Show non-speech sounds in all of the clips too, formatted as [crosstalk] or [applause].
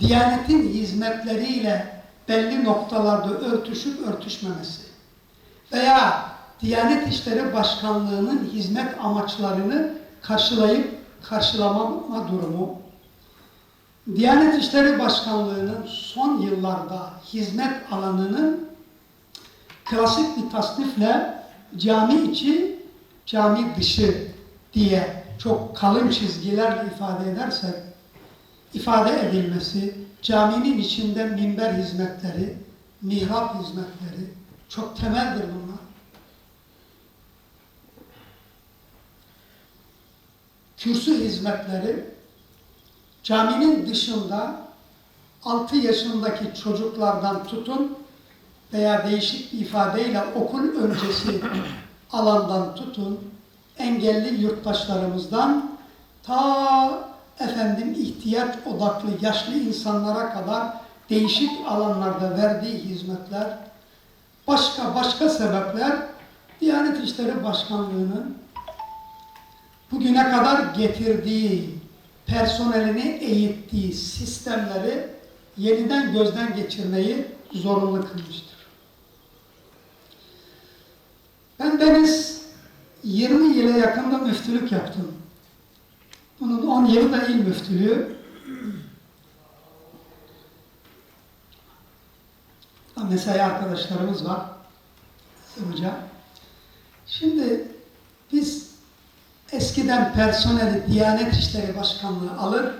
Diyanetin hizmetleriyle belli noktalarda örtüşüp örtüşmemesi veya Diyanet İşleri Başkanlığı'nın hizmet amaçlarını karşılayıp karşılamama durumu, Diyanet İşleri Başkanlığı'nın son yıllarda hizmet alanının klasik bir tasnifle cami içi, cami dışı diye çok kalın çizgilerle ifade edersek, ifade edilmesi, caminin içinde minber hizmetleri, mihrap hizmetleri çok temeldir bunlar. Kürsü hizmetleri caminin dışında 6 yaşındaki çocuklardan tutun veya değişik bir ifadeyle okul öncesi alandan tutun engelli yurttaşlarımızdan ta efendim ihtiyaç odaklı yaşlı insanlara kadar değişik alanlarda verdiği hizmetler başka başka sebepler Diyanet İşleri Başkanlığı'nın bugüne kadar getirdiği personelini eğittiği sistemleri yeniden gözden geçirmeyi zorunlu kılmıştır. Ben deniz 20 yıla yakında müftülük yaptım. Bunun 10 yılı da il müftülüğü. Mesai arkadaşlarımız var. Hoca. Şimdi biz eskiden personeli Diyanet İşleri Başkanlığı alır.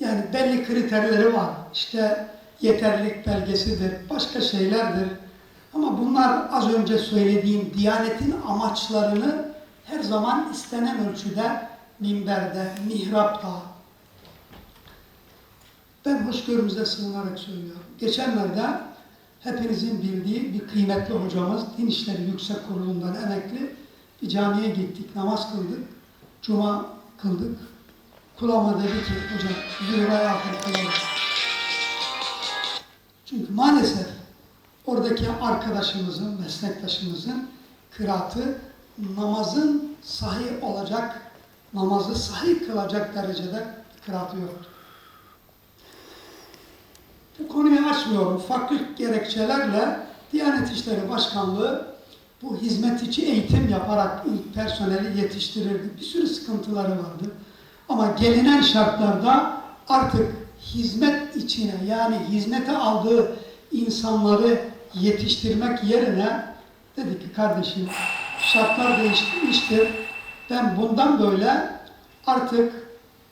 Yani belli kriterleri var. İşte yeterlilik belgesidir, başka şeylerdir. Ama bunlar az önce söylediğim Diyanetin amaçlarını her zaman istenen ölçüde minberde, mihrapta, ben hoşgörümüze sığınarak söylüyorum. Geçenlerde hepinizin bildiği bir kıymetli hocamız Din İşleri Yüksek Kurulu'ndan emekli bir camiye gittik, namaz kıldık, cuma kıldık. Kulağıma dedi ki hocam liraya kılalım. Çünkü maalesef oradaki arkadaşımızın, meslektaşımızın kıraatı namazın sahih olacak, namazı sahih kılacak derecede kıraatı yoktu. Bu konuyu açmıyorum. Farklı gerekçelerle Diyanet İşleri Başkanlığı bu hizmet içi eğitim yaparak ilk personeli yetiştirirdi. Bir sürü sıkıntıları vardı. Ama gelinen şartlarda artık hizmet içine yani hizmete aldığı insanları yetiştirmek yerine dedi ki kardeşim şartlar değişmiştir. Ben bundan böyle artık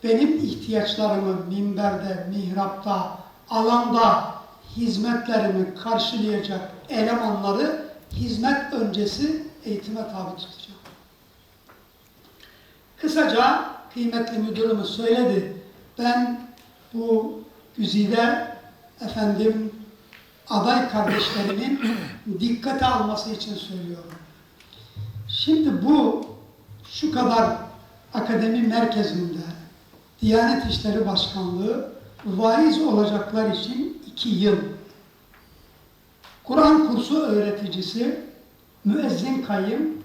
benim ihtiyaçlarımı minberde, mihrapta, alanda hizmetlerimi karşılayacak elemanları hizmet öncesi eğitime tabi tutacağım. Kısaca kıymetli müdürümüz söyledi. Ben bu güzide efendim aday kardeşlerimin dikkate alması için söylüyorum. Şimdi bu şu kadar akademi merkezinde Diyanet İşleri Başkanlığı vaiz olacaklar için iki yıl. Kur'an kursu öğreticisi, müezzin kayyım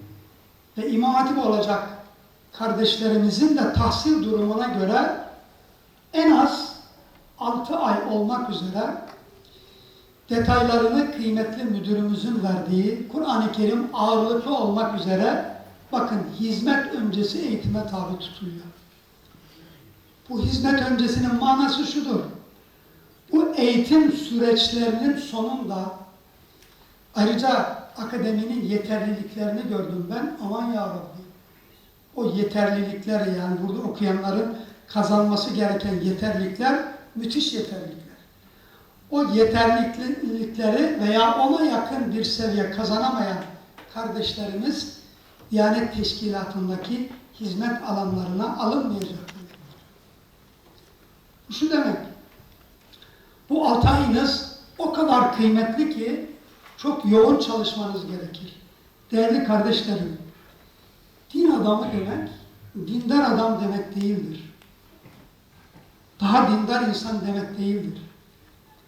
ve imam hatip olacak kardeşlerimizin de tahsil durumuna göre en az 6 ay olmak üzere detaylarını kıymetli müdürümüzün verdiği Kur'an-ı Kerim ağırlıklı olmak üzere bakın hizmet öncesi eğitime tabi tutuluyor. Bu hizmet öncesinin manası şudur. Bu eğitim süreçlerinin sonunda ayrıca akademinin yeterliliklerini gördüm ben. Aman ya Rabbi. O yeterlilikler yani burada okuyanların kazanması gereken yeterlilikler müthiş yeterlilikler. O yeterlilikleri veya ona yakın bir seviye kazanamayan kardeşlerimiz Diyanet Teşkilatı'ndaki hizmet alanlarına alınmayacak. Bu şu demek. Bu altı ayınız o kadar kıymetli ki çok yoğun çalışmanız gerekir. Değerli kardeşlerim, din adamı demek, dindar adam demek değildir. Daha dindar insan demek değildir.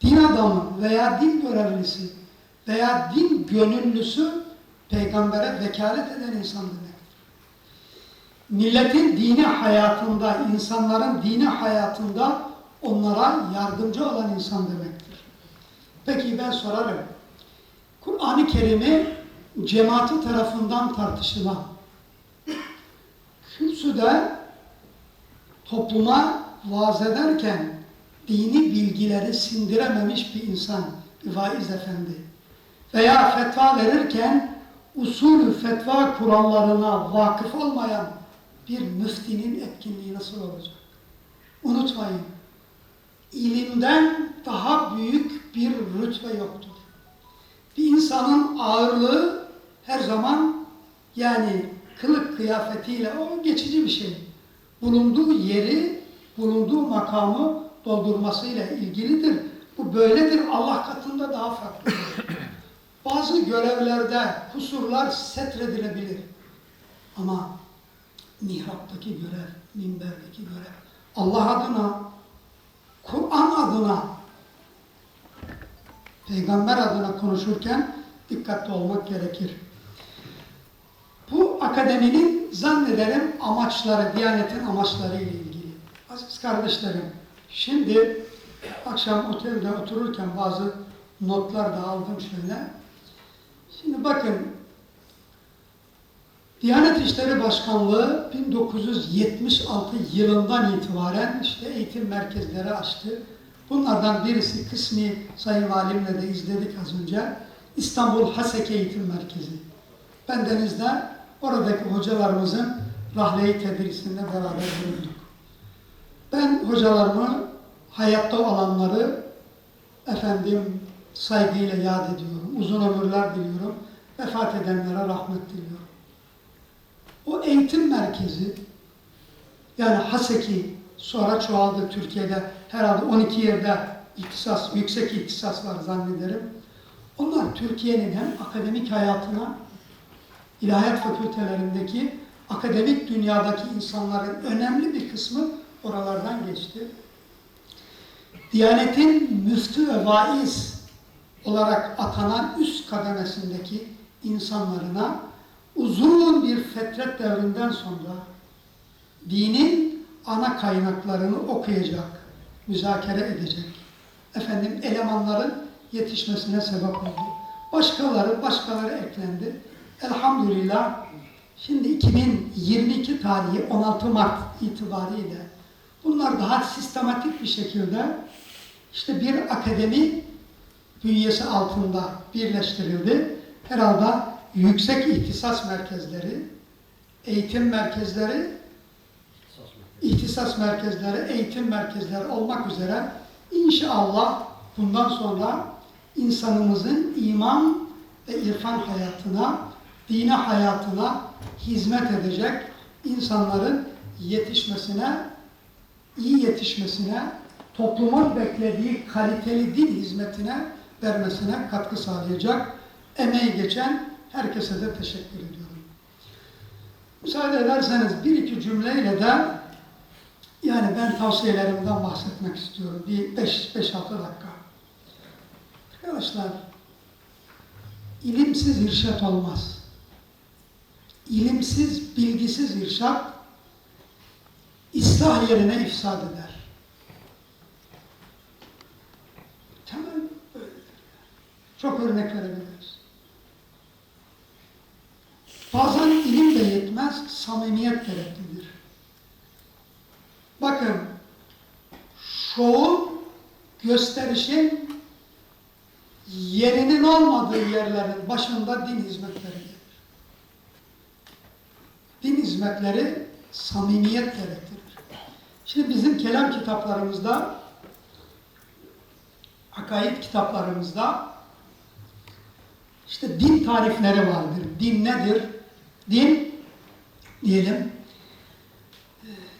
Din adamı veya din görevlisi veya din gönüllüsü peygambere vekalet eden insan demektir. Milletin dini hayatında, insanların dini hayatında onlara yardımcı olan insan demektir. Peki ben sorarım. Kur'an-ı Kerim'i cemaati tarafından tartışılan, kürsüde topluma vaaz ederken dini bilgileri sindirememiş bir insan, bir vaiz efendi veya fetva verirken usulü fetva kurallarına vakıf olmayan bir müftinin etkinliği nasıl olacak? Unutmayın, ilimden daha büyük bir rütbe yoktur. Bir insanın ağırlığı her zaman yani kılık kıyafetiyle o geçici bir şey. Bulunduğu yeri, bulunduğu makamı doldurmasıyla ilgilidir. Bu böyledir. Allah katında daha farklıdır. [clears throat] Bazı görevlerde kusurlar setredilebilir. Ama mihraptaki görev, minberdeki görev, Allah adına, Kur'an adına, Peygamber adına konuşurken dikkatli olmak gerekir. Bu akademinin zannederim amaçları, Diyanet'in amaçları ile ilgili. Aziz kardeşlerim, şimdi akşam otelde otururken bazı notlar da aldım şöyle. Şimdi bakın, Diyanet İşleri Başkanlığı 1976 yılından itibaren işte eğitim merkezleri açtı. Bunlardan birisi kısmi Sayın Valimle de izledik az önce. İstanbul Hasek Eğitim Merkezi. Ben denizde oradaki hocalarımızın rahleyi tedrisinde beraber bulunduk. Ben hocalarımı, hayatta olanları efendim saygıyla yad ediyorum. Uzun ömürler diliyorum. Vefat edenlere rahmet diliyorum. O eğitim merkezi yani Haseki sonra çoğaldı Türkiye'de herhalde 12 yerde ihtisas, yüksek ihtisas var zannederim. Onlar Türkiye'nin hem akademik hayatına, ilahiyat fakültelerindeki akademik dünyadaki insanların önemli bir kısmı oralardan geçti. Diyanetin müftü ve vaiz olarak atanan üst kademesindeki insanlarına uzun bir fetret devrinden sonra dinin ana kaynaklarını okuyacak, müzakere edecek, efendim elemanların yetişmesine sebep oldu. Başkaları, başkaları eklendi. Elhamdülillah şimdi 2022 tarihi 16 Mart itibariyle bunlar daha sistematik bir şekilde işte bir akademi bünyesi altında birleştirildi. Herhalde yüksek ihtisas merkezleri, eğitim merkezleri, ihtisas merkezleri, eğitim merkezleri olmak üzere inşallah bundan sonra insanımızın iman ve irfan hayatına, dine hayatına hizmet edecek insanların yetişmesine, iyi yetişmesine, toplumun beklediği kaliteli din hizmetine vermesine katkı sağlayacak emeği geçen herkese de teşekkür ediyorum. Müsaade ederseniz bir iki cümleyle de yani ben tavsiyelerimden bahsetmek istiyorum. Bir 5-6 dakika. Arkadaşlar, ilimsiz irşat olmaz. İlimsiz, bilgisiz irşat ıslah yerine ifsad eder. Böyledir. Çok örnek verebiliriz. Bazen ilim de yetmez, samimiyet gereklidir. Bakın, şovun, gösterişin yerinin olmadığı yerlerin başında din hizmetleri gelir. Din hizmetleri samimiyet gerektirir. Şimdi bizim kelam kitaplarımızda, akaid kitaplarımızda işte din tarifleri vardır. Din nedir? Din, diyelim,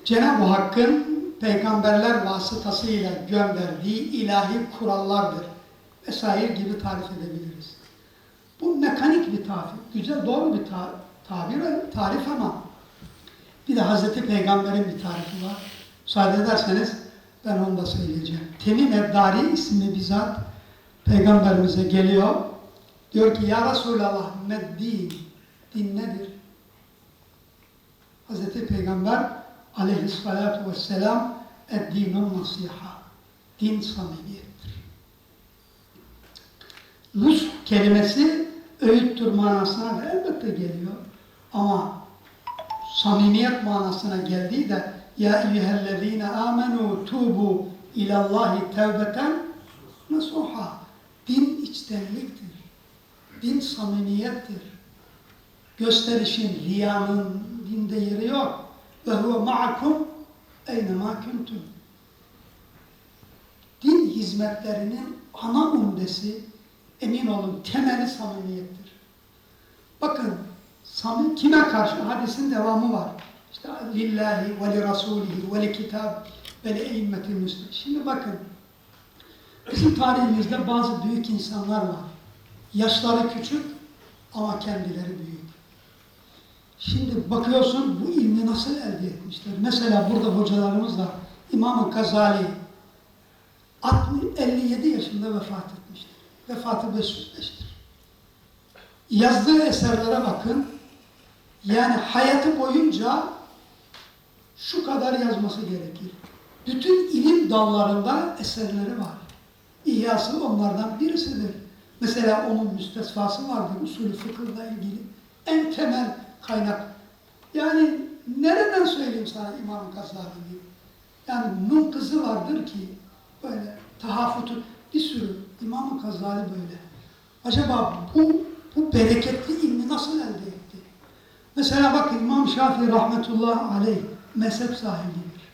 Cenab-ı Hakk'ın peygamberler vasıtasıyla gönderdiği ilahi kurallardır vesaire gibi tarif edebiliriz. Bu mekanik bir tarif, güzel doğru bir ta tabir, tarif ama bir de Hazreti Peygamber'in bir tarifi var. Müsaade ederseniz ben onu da söyleyeceğim. Temim Eddari isimli bir zat Peygamberimize geliyor. Diyor ki Ya Resulallah meddin. Din nedir? Hazreti Peygamber aleyhissalatu vesselam eddinun nasiha. Din samimiyettir. Nus kelimesi öğüttür manasına elbette geliyor. Ama samimiyet manasına geldiği de ya eyyühellezine amenu tubu ilallahi tevbeten nasuha. Din içtenliktir. Din samimiyettir. Gösterişin, riyanın dinde yeri yok. Ve huve ma'akum eynema kuntum. Din hizmetlerinin ana umdesi, emin olun temeli samimiyettir. Bakın, samim kime karşı? Hadisin devamı var. İşte lillahi ve li rasulihi ve li kitab ve li eimmetil müslim. Şimdi bakın, bizim tarihimizde bazı büyük insanlar var. Yaşları küçük ama kendileri büyük. Şimdi bakıyorsun bu ilmi nasıl elde etmişler. Mesela burada hocalarımız var. İmam-ı Gazali 60, 57 yaşında vefat etmiştir. Vefatı 505'tir. Yazdığı eserlere bakın. Yani hayatı boyunca şu kadar yazması gerekir. Bütün ilim dallarında eserleri var. İhyası onlardan birisidir. Mesela onun müstesfası vardır usulü fıkıhla ilgili. En temel kaynak. Yani nereden söyleyeyim sana İmam Gazali'yi? Yani Nun kızı vardır ki böyle tahafutu bir sürü İmam Gazali böyle. Acaba bu bu bereketli ilmi nasıl elde etti? Mesela bakın İmam Şafii rahmetullah aleyh mezhep sahibidir.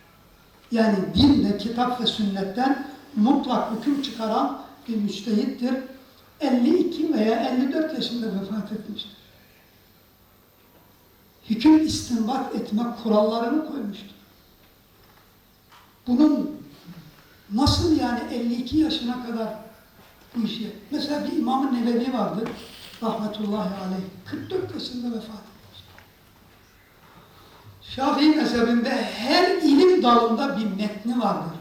Yani dinde, kitap ve sünnetten mutlak hüküm çıkaran bir müçtehittir. 52 veya 54 yaşında vefat etmiştir. Hüküm istinbat etme kurallarını koymuştur. Bunun nasıl yani 52 yaşına kadar bu işi? Mesela bir İmam-ı Nevevi vardır. Rahmetullahi aleyh. 44 yaşında vefat etmiştir. Şafii mezhebinde her ilim dalında bir metni vardır.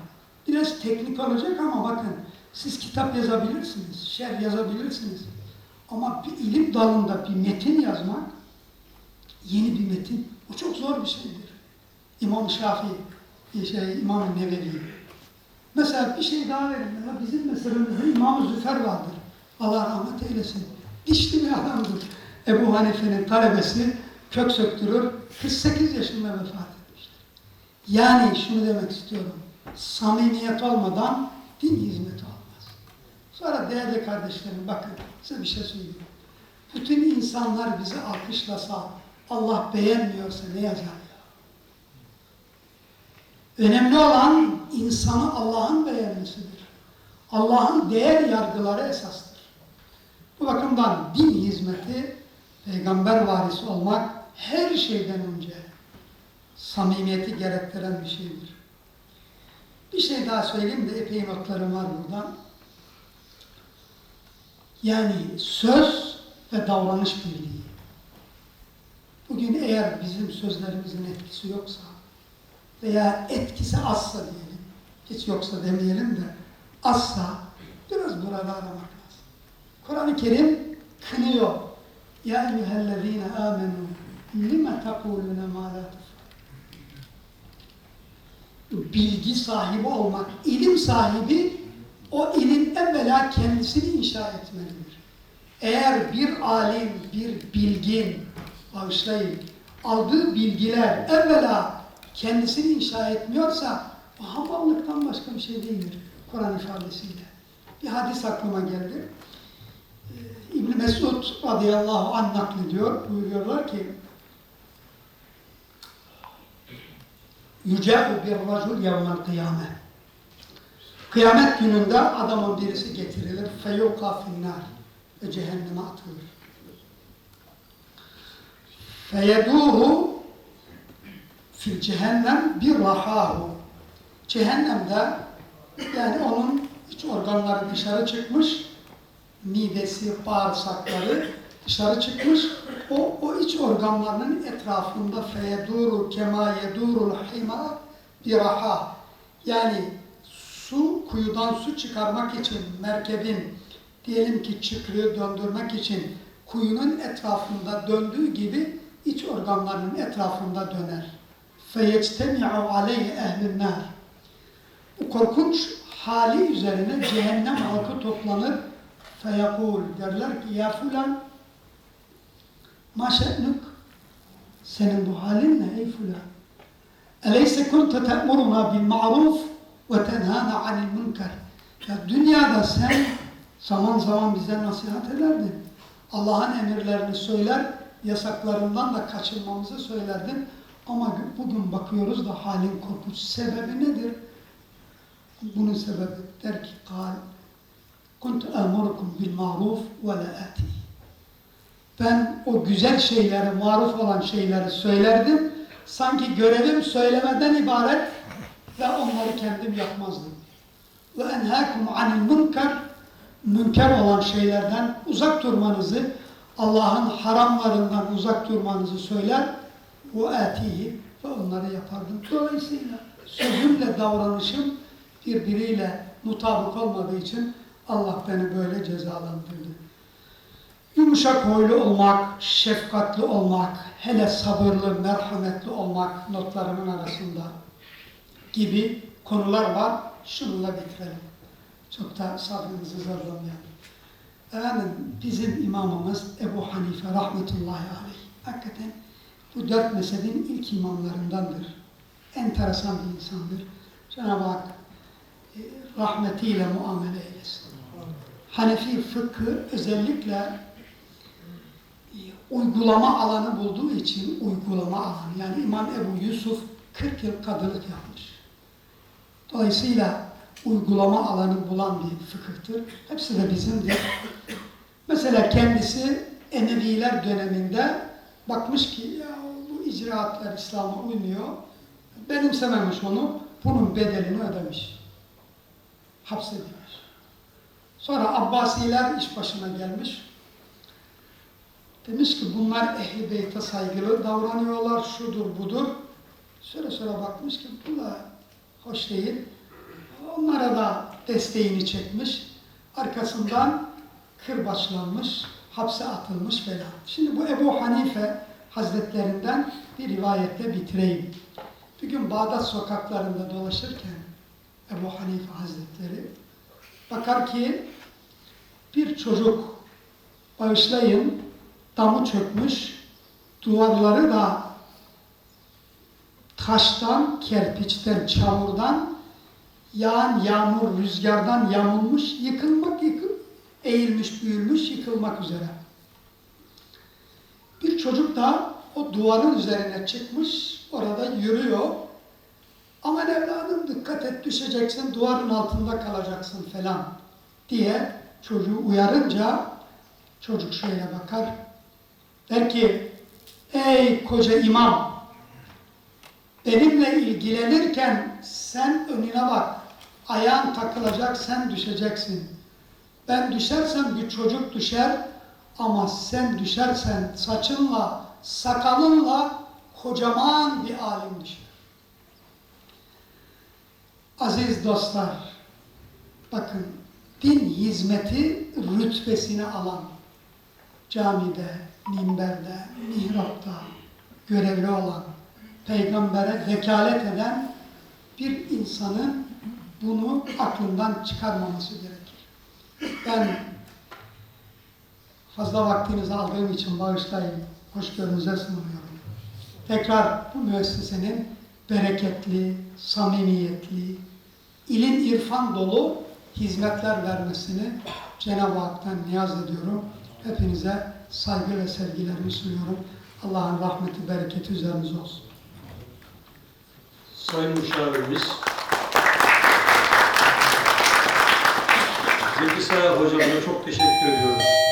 Biraz teknik olacak ama bakın siz kitap yazabilirsiniz, şer yazabilirsiniz. Ama bir ilim dalında bir metin yazmak, yeni bir metin, o çok zor bir şeydir. İmam Şafii, şey, İmam Nevevi. Mesela bir şey daha verin. Mesela bizim meselemizde İmam Züfer vardır. Allah rahmet eylesin. Dişli bir adamdır. Ebu Hanife'nin talebesi kök söktürür. 48 yaşında vefat etmiştir. Yani şunu demek istiyorum. Samimiyet olmadan din hizmeti olmaz. Sonra değerli kardeşlerim bakın size bir şey söyleyeyim. Bütün insanlar bizi alkışlasa, Allah beğenmiyorsa ne yazar ya? Önemli olan insanı Allah'ın beğenmesidir. Allah'ın değer yargıları esastır. Bu bakımdan din hizmeti, peygamber varisi olmak her şeyden önce samimiyeti gerektiren bir şeydir. Bir şey daha söyleyeyim de epey notlarım var buradan. Yani söz ve davranış birliği. Bugün eğer bizim sözlerimizin etkisi yoksa veya etkisi azsa diyelim, hiç yoksa demeyelim de azsa biraz burada aramak lazım. Kur'an-ı Kerim kınıyor. Ya eyyühellezine amenu lime tekulune ma la Bilgi sahibi olmak, ilim sahibi o ilim evvela kendisini inşa etmelidir. Eğer bir alim, bir bilgin, bağışlayın, aldığı bilgiler evvela kendisini inşa etmiyorsa bu hamallıktan başka bir şey değildir Kur'an ifadesiyle. Bir hadis aklıma geldi. Ee, İbn Mesud radıyallahu anh naklediyor, buyuruyorlar ki Yüce'u bir racul yevmel kıyame. Kıyamet gününde adamın birisi getirilir. Feyuka finnar. Ve cehenneme atılır. Feyeduru fil cehennem bir rahahu. Cehennemde yani onun iç organları dışarı çıkmış, midesi, bağırsakları dışarı çıkmış. O, o iç organlarının etrafında feyeduru kema yedurul hima bir raha. Yani su, kuyudan su çıkarmak için merkebin diyelim ki çıkrığı döndürmek için kuyunun etrafında döndüğü gibi iç organlarının etrafında döner. فَيَجْتَمِعُ عَلَيْهِ اَهْلِ النَّارِ Bu korkunç hali üzerine cehennem halkı toplanır. Feyakul derler ki ya fulan maşe'nük senin bu halin ne ey fulan? Eleyse kunte te'muruna bil ma'ruf ve tenhana anil münker. Ya dünyada sen zaman zaman bize nasihat ederdin. Allah'ın emirlerini söyler, yasaklarından da kaçınmamızı söylerdin. Ama bugün bakıyoruz da halin korkunç. Sebebi nedir? Bunun sebebi der ki kal Kunt emurukum bil maruf ve la ati. Ben o güzel şeyleri, maruf olan şeyleri söylerdim. Sanki görevim söylemeden ibaret ve onları kendim yapmazdım. Ve enhâkum anil münker münker olan şeylerden uzak durmanızı, Allah'ın haramlarından uzak durmanızı söyler. Bu atihi ve onları yapardım. Dolayısıyla sözümle davranışım birbiriyle mutabık olmadığı için Allah beni böyle cezalandırdı. Yumuşak huylu olmak, şefkatli olmak, hele sabırlı, merhametli olmak notlarımın arasında gibi konular var. Şununla bitirelim. Çok da sabrınızı zorlamayalım. Efendim bizim imamımız Ebu Hanife rahmetullahi aleyh. Hakikaten bu dört mezhebin ilk imamlarındandır. Enteresan bir insandır. Cenab-ı Hak e, rahmetiyle muamele eylesin. Hanefi fıkhı özellikle uygulama alanı bulduğu için uygulama alanı. Yani İmam Ebu Yusuf 40 yıl kadılık yapmış. Dolayısıyla uygulama alanı bulan bir fıkıhtır. Hepsi de bizimdir. Mesela kendisi Emeviler döneminde bakmış ki ya bu icraatlar İslam'a uymuyor. Benimsememiş onu. Bunun bedelini ödemiş. Hapsedilmiş. Sonra Abbasiler iş başına gelmiş. Demiş ki bunlar Ehl-i Beyt'e saygılı davranıyorlar, şudur budur. Süre sonra bakmış ki bu da hoş değil. Onlara da desteğini çekmiş. Arkasından kırbaçlanmış, hapse atılmış falan. Şimdi bu Ebu Hanife Hazretlerinden bir rivayetle bitireyim. Bir gün Bağdat sokaklarında dolaşırken Ebu Hanife Hazretleri bakar ki bir çocuk bağışlayın damı çökmüş, duvarları da taştan, kerpiçten, çamurdan, yağan yağmur, rüzgardan yamulmuş, yıkılmak, yıkıl, eğilmiş, büyülmüş, yıkılmak üzere. Bir çocuk da o duvarın üzerine çıkmış, orada yürüyor. Aman evladım dikkat et düşeceksin, duvarın altında kalacaksın falan diye çocuğu uyarınca çocuk şöyle bakar. Der ki, ey koca imam, benimle ilgilenirken sen önüne bak, ayağın takılacak, sen düşeceksin. Ben düşersem bir çocuk düşer ama sen düşersen saçınla, sakalınla kocaman bir alim düşer. Aziz dostlar, bakın din hizmeti rütbesini alan, camide, minberde, mihrapta görevli olan, peygambere vekalet eden bir insanın bunu aklından çıkarmaması gerekir. Ben fazla vaktinizi aldığım için bağışlayın, hoşgörünüze sunuyorum. Tekrar bu müessesenin bereketli, samimiyetli, ilim irfan dolu hizmetler vermesini Cenab-ı Hak'tan niyaz ediyorum. Hepinize saygı ve sevgilerimi sunuyorum. Allah'ın rahmeti, bereketi üzerinize olsun. Sayın Müşavirimiz Zeki Sayar Hocamıza çok teşekkür ediyoruz.